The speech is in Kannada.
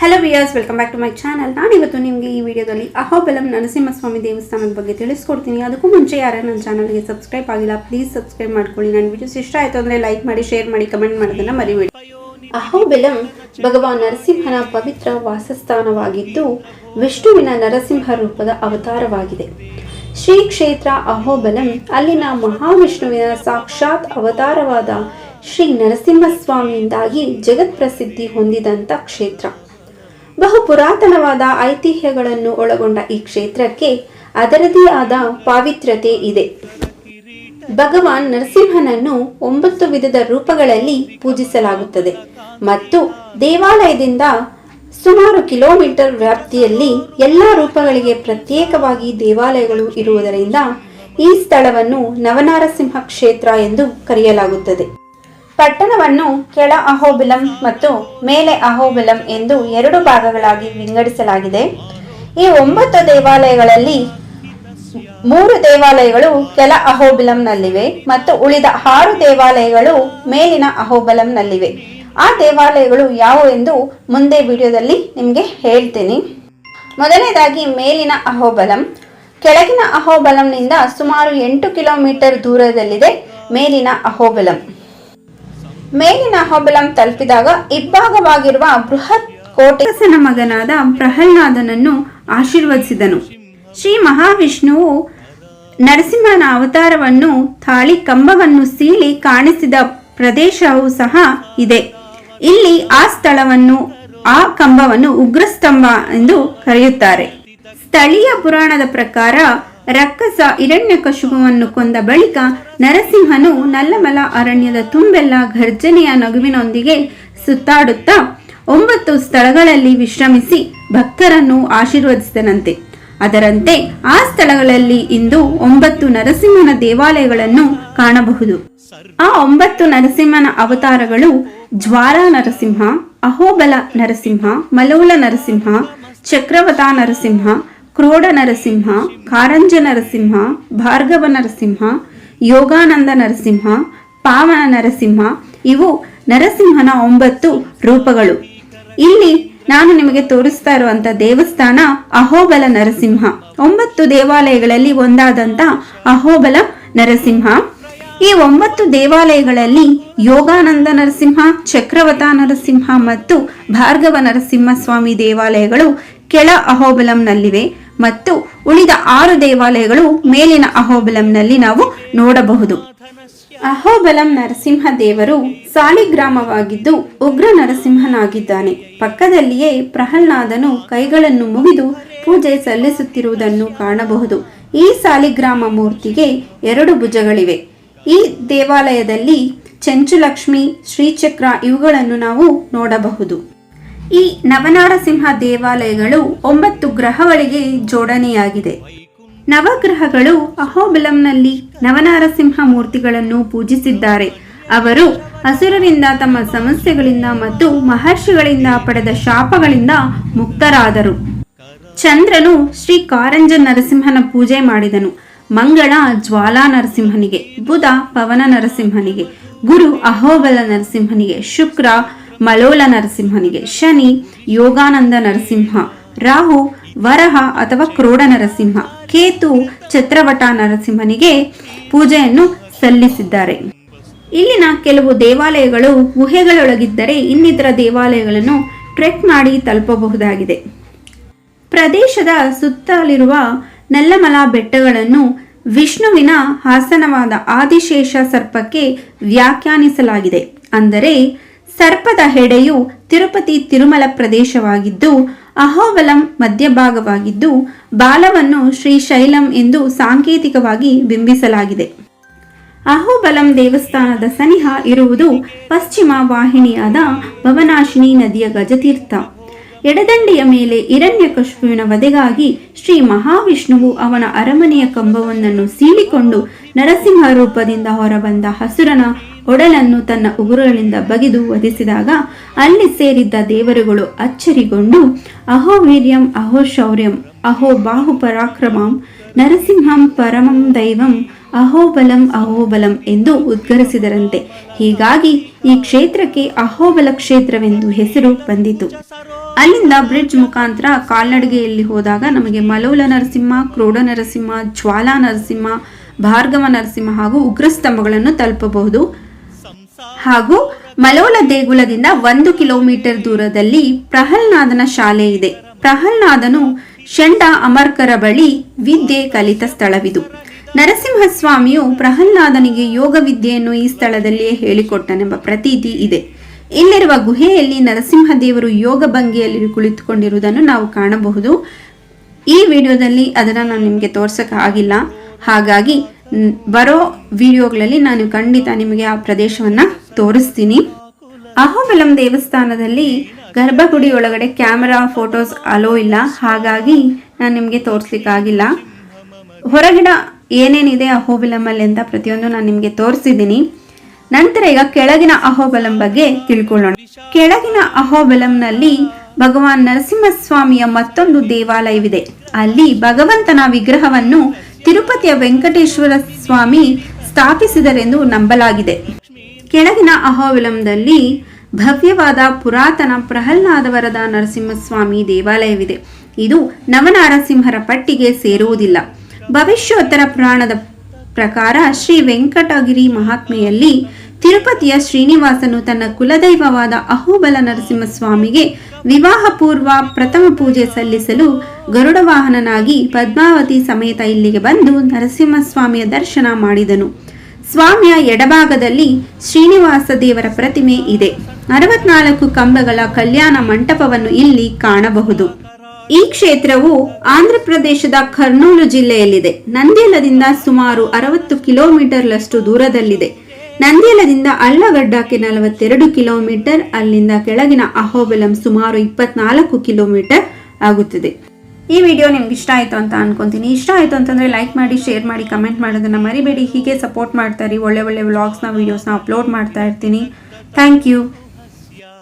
Hello Vyas welcome back to my channel ನಾನಿವತ್ತು ನಿಮಗೆ ಈ ವಿಡಿಯೋದಲ್ಲಿ ಅಹೋಬಲಂ ನರಸಿಂಹಸ್ವಾಮಿ ದೇವಸ್ಥಾನದ ಬಗ್ಗೆ ತಿಳಿಸ್ಕೊಡ್ತೀನಿ. ಅದಕ್ಕೂ ಮುಂಚೆ ಯಾರು ನನ್ನ ಚಾನಲ್ಗೆ ಸಬ್ಸ್ಕ್ರೈಬ್ ಆಗಿಲ್ಲ ಪ್ಲೀಸ್ ಸಬ್ಸ್ಕ್ರೈಬ್ ಮಾಡ್ಕೊಳ್ಳಿ. ನನ್ನ ವಿಡಿಯೋಸ್ ಇಷ್ಟ ಆಯಿತು ಅಂದರೆ ಲೈಕ್ ಮಾಡಿ ಶೇರ್ ಮಾಡಿ ಕಮೆಂಟ್ ಮಾಡೋದನ್ನು ಮರಿಬೇಡಿ. ಅಹೋಬೆಲಂ ಭಗವಾನ್ ನರಸಿಂಹನ ಪವಿತ್ರ ವಾಸಸ್ಥಾನವಾಗಿದ್ದು ವಿಷ್ಣುವಿನ ನರಸಿಂಹ ರೂಪದ ಅವತಾರವಾಗಿದೆ. ಶ್ರೀ ಕ್ಷೇತ್ರ ಅಹೋಬಲಂ ಅಲ್ಲಿನ ಮಹಾವಿಷ್ಣುವಿನ ಸಾಕ್ಷಾತ್ ಅವತಾರವಾದ ಶ್ರೀ ನರಸಿಂಹಸ್ವಾಮಿಯಿಂದಾಗಿ ಜಗತ್ಪ್ರಸಿದ್ಧಿ ಹೊಂದಿದಂಥ ಕ್ಷೇತ್ರ. ಬಹು ಪುರಾತನವಾದ ಐತಿಹ್ಯಗಳನ್ನು ಒಳಗೊಂಡ ಈ ಕ್ಷೇತ್ರಕ್ಕೆ ಅದರದೇ ಆದ ಪಾವಿತ್ರ್ಯತೆ ಇದೆ. ಭಗವಾನ್ ನರಸಿಂಹನನ್ನು ಒಂಬತ್ತು ವಿಧದ ರೂಪಗಳಲ್ಲಿ ಪೂಜಿಸಲಾಗುತ್ತದೆ ಮತ್ತು ದೇವಾಲಯದಿಂದ ಸುಮಾರು ಕಿಲೋಮೀಟರ್ ವ್ಯಾಪ್ತಿಯಲ್ಲಿ ಎಲ್ಲ ರೂಪಗಳಿಗೆ ಪ್ರತ್ಯೇಕವಾಗಿ ದೇವಾಲಯಗಳು ಇರುವುದರಿಂದ ಈ ಸ್ಥಳವನ್ನು ನವನಾರಸಿಂಹ ಕ್ಷೇತ್ರ ಎಂದು ಕರೆಯಲಾಗುತ್ತದೆ. ಪಟ್ಟಣವನ್ನು ಕೆಳ ಅಹೋಬಿಲಂ ಮತ್ತು ಮೇಲೆ ಅಹೋಬಿಲಂ ಎಂದು ಎರಡು ಭಾಗಗಳಾಗಿ ವಿಂಗಡಿಸಲಾಗಿದೆ. ಈ ಒಂಬತ್ತು ದೇವಾಲಯಗಳಲ್ಲಿ ಮೂರು ದೇವಾಲಯಗಳು ಕೆಲ ಅಹೋಬಿಲಂನಲ್ಲಿವೆ ಮತ್ತು ಉಳಿದ ಆರು ದೇವಾಲಯಗಳು ಮೇಲಿನ ಅಹೋಬಲಂನಲ್ಲಿವೆ. ಆ ದೇವಾಲಯಗಳು ಯಾವುವು ಎಂದು ಮುಂದೆ ವಿಡಿಯೋದಲ್ಲಿ ನಿಮಗೆ ಹೇಳ್ತೀನಿ. ಮೊದಲನೇದಾಗಿ ಮೇಲಿನ ಅಹೋಬಲಂ. ಕೆಳಗಿನ ಅಹೋಬಲಂನಿಂದ ಸುಮಾರು ಎಂಟು ಕಿಲೋಮೀಟರ್ ದೂರದಲ್ಲಿದೆ ಮೇಲಿನ ಅಹೋಬಲಂ. ಮೇಲಿನ ಹೊಬಲಂ ತಲುಪಿದಾಗ ಇಬ್ಬಾಗವಾಗಿರುವ ಬೃಹತ್ ಕೋಟೆಸನ ಮಗನಾದ ಪ್ರಹ್ಲಾದನನ್ನು ಆಶೀರ್ವದಿಸಿದನು. ಶ್ರೀ ಮಹಾವಿಷ್ಣುವು ನರಸಿಂಹನ ಅವತಾರವನ್ನು ತಾಳಿ ಕಂಬವನ್ನು ಸೀಳಿ ಕಾಣಿಸಿದ ಪ್ರದೇಶವೂ ಸಹ ಇದೆ. ಇಲ್ಲಿ ಆ ಸ್ಥಳವನ್ನು, ಆ ಕಂಬವನ್ನು ಉಗ್ರಸ್ತಂಭ ಎಂದು ಕರೆಯುತ್ತಾರೆ. ಸ್ಥಳೀಯ ಪುರಾಣದ ಪ್ರಕಾರ ರಕ್ಕಸ ಹಿರಣ್ಯಕಶುಪವನ್ನು ಕೊಂದ ಬಳಿಕ ನರಸಿಂಹನು ನಲ್ಲಮಲ ಅರಣ್ಯದ ತುಂಬೆಲ್ಲ ಘರ್ಜನೆಯ ನಗುವಿನೊಂದಿಗೆ ಸುತ್ತಾಡುತ್ತಾ ಒಂಬತ್ತು ಸ್ಥಳಗಳಲ್ಲಿ ವಿಶ್ರಮಿಸಿ ಭಕ್ತರನ್ನು ಆಶೀರ್ವದಿಸಿದನಂತೆ. ಅದರಂತೆ ಆ ಸ್ಥಳಗಳಲ್ಲಿ ಇಂದು ಒಂಬತ್ತು ನರಸಿಂಹನ ದೇವಾಲಯಗಳನ್ನು ಕಾಣಬಹುದು. ಆ ಒಂಬತ್ತು ನರಸಿಂಹನ ಅವತಾರಗಳು ಜ್ವಾರ ನರಸಿಂಹ, ಅಹೋಬಲ ನರಸಿಂಹ, ಮಲೋಲ ನರಸಿಂಹ, ಚಕ್ರವತ ನರಸಿಂಹ ಕ್ರೋಡ ನರಸಿಂಹ ಕಾರಂಜ ನರಸಿಂಹ ಭಾರ್ಗವ ನರಸಿಂಹ ಯೋಗಾನಂದ ನರಸಿಂಹ ಪಾವನ ನರಸಿಂಹ ಇವು ನರಸಿಂಹನ ಒಂಬತ್ತು ರೂಪಗಳು. ಇಲ್ಲಿ ನಾನು ನಿಮಗೆ ತೋರಿಸ್ತಾ ಇರುವಂತ ದೇವಸ್ಥಾನ ಅಹೋಬಲ ನರಸಿಂಹ. ಒಂಬತ್ತು ದೇವಾಲಯಗಳಲ್ಲಿ ಒಂದಾದಂತ ಅಹೋಬಲ ನರಸಿಂಹ. ಈ ಒಂಬತ್ತು ದೇವಾಲಯಗಳಲ್ಲಿ ಯೋಗಾನಂದ ನರಸಿಂಹ, ಚಕ್ರವತ ನರಸಿಂಹ ಮತ್ತು ಭಾರ್ಗವ ನರಸಿಂಹ ಸ್ವಾಮಿ ದೇವಾಲಯಗಳು ಕೆಳ ಅಹೋಬಲಂನಲ್ಲಿವೆ. ಮತ್ತು ಉಳಿದ ಆರು ದೇವಾಲಯಗಳು ಮೇಲಿನ ಅಹೋಬಲಂನಲ್ಲಿ ನಾವು ನೋಡಬಹುದು. ಅಹೋಬಲಂ ನರಸಿಂಹ ದೇವರು ಸಾಲಿಗ್ರಾಮವಾಗಿದ್ದು ಉಗ್ರ ನರಸಿಂಹನಾಗಿದ್ದಾನೆ. ಪಕ್ಕದಲ್ಲಿಯೇ ಪ್ರಹ್ಲಾದನು ಕೈಗಳನ್ನು ಮುಗಿದು ಪೂಜೆ ಸಲ್ಲಿಸುತ್ತಿರುವುದನ್ನು ಕಾಣಬಹುದು. ಈ ಸಾಲಿಗ್ರಾಮ ಮೂರ್ತಿಗೆ ಎರಡು ಭುಜಗಳಿವೆ. ಈ ದೇವಾಲಯದಲ್ಲಿ ಚಂಚುಲಕ್ಷ್ಮಿ, ಶ್ರೀಚಕ್ರ ಇವುಗಳನ್ನು ನಾವು ನೋಡಬಹುದು. ಈ ನವನಾರಸಿಂಹ ದೇವಾಲಯಗಳು ಒಂಬತ್ತು ಗ್ರಹಗಳಿಗೆ ಜೋಡಣೆಯಾಗಿದೆ. ನವಗ್ರಹಗಳು ಅಹೋಬಲಂನಲ್ಲಿ ನವನಾರಸಿಂಹ ಮೂರ್ತಿಗಳನ್ನು ಪೂಜಿಸಿದ್ದಾರೆ. ಅವರು ಹಸುರರಿಂದ ತಮ್ಮ ಸಮಸ್ಯೆಗಳಿಂದ ಮತ್ತು ಮಹರ್ಷಿಗಳಿಂದ ಪಡೆದ ಶಾಪಗಳಿಂದ ಮುಕ್ತರಾದರು. ಚಂದ್ರನು ಶ್ರೀ ಕಾರಂಜ ನರಸಿಂಹನ ಪೂಜೆ ಮಾಡಿದನು. ಮಂಗಳ ಜ್ವಾಲಾ ನರಸಿಂಹನಿಗೆ, ಬುಧ ಪವನ ನರಸಿಂಹನಿಗೆ, ಗುರು ಅಹೋಬಲ ನರಸಿಂಹನಿಗೆ, ಶುಕ್ರ ಮಲೋಲ ನರಸಿಂಹನಿಗೆ, ಶನಿ, ಯೋಗಾನಂದ ನರಸಿಂಹ, ರಾಹು, ವರಹ ಅಥವಾ ಕ್ರೋಡ ನರಸಿಂಹ, ಕೇತು, ಛತ್ರವಟ ನರಸಿಂಹನಿಗೆ ಪೂಜೆಯನ್ನು ಸಲ್ಲಿಸಿದ್ದಾರೆ. ಇಲ್ಲಿನ ಕೆಲವು ದೇವಾಲಯಗಳು ಗುಹೆಗಳೊಳಗಿದ್ದರೆ ಇನ್ನಿತರ ದೇವಾಲಯಗಳನ್ನು ಟ್ರೆಕ್ ಮಾಡಿ ತಲುಪಬಹುದಾಗಿದೆ. ಪ್ರದೇಶದ ಸುತ್ತಲಿರುವ ನಲ್ಲಮಲ ಬೆಟ್ಟಗಳನ್ನು ವಿಷ್ಣುವಿನ ಹಾಸನವಾದ ಆದಿಶೇಷ ಸರ್ಪಕ್ಕೆ ವ್ಯಾಖ್ಯಾನಿಸಲಾಗಿದೆ. ಅಂದರೆ ಸರ್ಪದ ಹೆಡೆಯು ತಿರುಪತಿ ತಿರುಮಲ ಪ್ರದೇಶವಾಗಿದ್ದು, ಅಹೋಬಲಂ ಮಧ್ಯಭಾಗವಾಗಿದ್ದು, ಬಾಲವನ್ನು ಶ್ರೀಶೈಲಂ ಎಂದು ಸಾಂಕೇತಿಕವಾಗಿ ಬಿಂಬಿಸಲಾಗಿದೆ. ಅಹೋಬಲಂ ದೇವಸ್ಥಾನದ ಸನಿಹ ಇರುವುದು ಪಶ್ಚಿಮ ವಾಹಿನಿಯಾದ ಭವನಾಶಿನಿ ನದಿಯ ಗಜತೀರ್ಥ. ಎಡದಂಡೆಯ ಮೇಲೆ ಹಿರಣ್ಯಕಶುಪುವಿನ ವಧೆಗಾಗಿ ಶ್ರೀ ಮಹಾವಿಷ್ಣುವು ಅವನ ಅರಮನೆಯ ಕಂಬವೊಂದನ್ನು ಸೀಳಿಕೊಂಡು ನರಸಿಂಹ ರೂಪದಿಂದ ಹೊರಬಂದ ಹಸುರನ ಒಡಲನ್ನು ತನ್ನ ಉಗುರುಗಳಿಂದ ಬಗೆದು ವಧಿಸಿದಾಗ ಅಲ್ಲಿ ಸೇರಿದ್ದ ದೇವರುಗಳು ಅಚ್ಚರಿಗೊಂಡು, ಅಹೋ ವೀರ್ಯಂ, ಅಹೋ ಶೌರ್ಯಂ, ಅಹೋ ಬಾಹು ಪರಾಕ್ರಮಂ ನರಸಿಂಹಂ ಪರಮಂ ದೈವಂ ಅಹೋಬಲಂ ಅಹೋಬಲಂ ಎಂದು ಉದ್ಗರಿಸಿದರಂತೆ. ಹೀಗಾಗಿ ಈ ಕ್ಷೇತ್ರಕ್ಕೆ ಅಹೋಬಲ ಕ್ಷೇತ್ರವೆಂದು ಹೆಸರು ಬಂದಿತು. ಅಲ್ಲಿಂದ ಬ್ರಿಡ್ಜ್ ಮುಖಾಂತರ ಕಾಲ್ನಡಿಗೆಯಲ್ಲಿ ಹೋದಾಗ ನಮಗೆ ಮಲೋಲ ನರಸಿಂಹ, ಕ್ರೋಡ ನರಸಿಂಹ, ಜ್ವಾಲಾ ನರಸಿಂಹ, ಭಾರ್ಗವ ನರಸಿಂಹ ಹಾಗೂ ಉಗ್ರಸ್ತಂಭಗಳನ್ನು ತಲುಪಬಹುದು. ಹಾಗೂ ಮಲೋಲ ದೇಗುಲದಿಂದ ಒಂದು ಕಿಲೋಮೀಟರ್ ದೂರದಲ್ಲಿ ಪ್ರಹಲ್ನಾದನ ಶಾಲೆ ಇದೆ. ಪ್ರಹಲ್ನಾದನು ಷಂಡ ಅಮರ್ಕರ ಬಳಿ ವಿದ್ಯೆ ಕಲಿತ ಸ್ಥಳವಿದು. ನರಸಿಂಹಸ್ವಾಮಿಯು ಪ್ರಹಲ್ನಾದನಿಗೆ ಯೋಗ ವಿದ್ಯೆಯನ್ನು ಈ ಸ್ಥಳದಲ್ಲಿಯೇ ಹೇಳಿಕೊಟ್ಟನೆಂಬ ಪ್ರತೀತಿ ಇದೆ. ಇಲ್ಲಿರುವ ಗುಹೆಯಲ್ಲಿ ನರಸಿಂಹ ದೇವರು ಯೋಗ ಭಂಗಿಯಲ್ಲಿ ಕುಳಿತುಕೊಂಡಿರುವುದನ್ನು ನಾವು ಕಾಣಬಹುದು. ಈ ವಿಡಿಯೋದಲ್ಲಿ ಅದನ್ನು ನಾನು ನಿಮಗೆ ತೋರ್ಸೋಕ್ಕಾಗಿಲ್ಲ. ಹಾಗಾಗಿ ನ್- ಬರೋ ವಿಡಿಯೋಗಳಲ್ಲಿ ನಾನು ಖಂಡಿತ ನಿಮಗೆ ಆ ಪ್ರದೇಶವನ್ನು ತೋರಿಸ್ತೀನಿ. ಅಹೋಬಲಂ ದೇವಸ್ಥಾನದಲ್ಲಿ ಗರ್ಭಗುಡಿ ಒಳಗಡೆ ಕ್ಯಾಮೆರಾ ಫೋಟೋಸ್ ಅಲೋ ಇಲ್ಲ. ಹಾಗಾಗಿ ನಾನು ನಿಮಗೆ ತೋರಿಸ್ಲಿಕ್ಕಾಗಿಲ್ಲ ಹೊರಗಿನ ಏನೇನಿದೆ ಅಹೋಬಲಮಲ್ಲಿ ಅಂತ ಪ್ರತಿಯೊಂದು ನಾನು ನಿಮಗೆ ತೋರಿಸಿದ್ದೀನಿ. ನಂತರ ಈಗ ಕೆಳಗಿನ ಅಹೋಬಲಂ ಬಗ್ಗೆ ತಿಳ್ಕೊಳ್ಳೋಣ. ಕೆಳಗಿನ ಅಹೋಬಲಂನಲ್ಲಿ ಭಗವಾನ್ ನರಸಿಂಹಸ್ವಾಮಿಯ ಮತ್ತೊಂದು ದೇವಾಲಯವಿದೆ. ಅಲ್ಲಿ ಭಗವಂತನ ವಿಗ್ರಹವನ್ನು ತಿರುಪತಿಯ ವೆಂಕಟೇಶ್ವರ ಸ್ವಾಮಿ ಸ್ಥಾಪಿಸಿದರೆಂದು ನಂಬಲಾಗಿದೆ. ಕೆಳಗಿನ ಅಹೋವಿಲಂದಲ್ಲಿ ಭವ್ಯವಾದ ಪುರಾತನ ಪ್ರಹ್ಲಾದವರದ ನರಸಿಂಹಸ್ವಾಮಿ ದೇವಾಲಯವಿದೆ. ಇದು ನವನಾರಸಿಂಹರ ಪಟ್ಟಿಗೆ ಸೇರುವುದಿಲ್ಲ. ಭವಿಷ್ಯೋತ್ತರ ಪುರಾಣದ ಪ್ರಕಾರ ಶ್ರೀ ವೆಂಕಟಗಿರಿ ಮಹಾತ್ಮೆಯಲ್ಲಿ ತಿರುಪತಿಯ ಶ್ರೀನಿವಾಸನು ತನ್ನ ಕುಲದೈವವಾದ ಅಹೋಬಲ ನರಸಿಂಹಸ್ವಾಮಿಗೆ ವಿವಾಹ ಪೂರ್ವ ಪ್ರಥಮ ಪೂಜೆ ಸಲ್ಲಿಸಲು ಗರುಡ ವಾಹನನಾಗಿ ಪದ್ಮಾವತಿ ಸಮೇತ ಇಲ್ಲಿಗೆ ಬಂದು ನರಸಿಂಹಸ್ವಾಮಿಯ ದರ್ಶನ ಮಾಡಿದನು. ಸ್ವಾಮಿಯ ಎಡಭಾಗದಲ್ಲಿ ಶ್ರೀನಿವಾಸ ದೇವರ ಪ್ರತಿಮೆ ಇದೆ. ಅರವತ್ನಾಲ್ಕು ಕಂಬಗಳ ಕಲ್ಯಾಣ ಮಂಟಪವನ್ನು ಇಲ್ಲಿ ಕಾಣಬಹುದು. ಈ ಕ್ಷೇತ್ರವು ಆಂಧ್ರ ಪ್ರದೇಶದ ಕರ್ನೂಲು ಜಿಲ್ಲೆಯಲ್ಲಿದೆ. ನಂದ್ಯಾಲದಿಂದ ಸುಮಾರು ಅರವತ್ತು ಕಿಲೋಮೀಟರ್ಲಷ್ಟು ದೂರದಲ್ಲಿದೆ. ನಂದ್ಯಾಲದಿಂದ ಅಳ್ಳಗಡ್ಡಕ್ಕೆ ನಲವತ್ತೆರಡು ಕಿಲೋಮೀಟರ್, ಅಲ್ಲಿಂದ ಕೆಳಗಿನ ಅಹೋಬಲಂ ಸುಮಾರು ಇಪ್ಪತ್ನಾಲ್ಕು ಕಿಲೋಮೀಟರ್ ಆಗುತ್ತದೆ. ಈ ವಿಡಿಯೋ ನಿಮ್ಗೆ ಇಷ್ಟ ಆಯಿತು ಅಂತ ಅನ್ಕೊಂತೀನಿ. ಇಷ್ಟ ಆಯಿತು ಅಂತಂದರೆ ಲೈಕ್ ಮಾಡಿ ಶೇರ್ ಮಾಡಿ ಕಮೆಂಟ್ ಮಾಡೋದನ್ನು ಮರಿಬೇಡಿ. ಹೀಗೆ ಸಪೋರ್ಟ್ ಮಾಡ್ತಾರೆ ಒಳ್ಳೆ ಒಳ್ಳೆ ವ್ಲಾಗ್ಸ್ನ ವೀಡಿಯೋಸ್ನ ಅಪ್ಲೋಡ್ ಮಾಡ್ತಾ ಇರ್ತೀನಿ. Thank you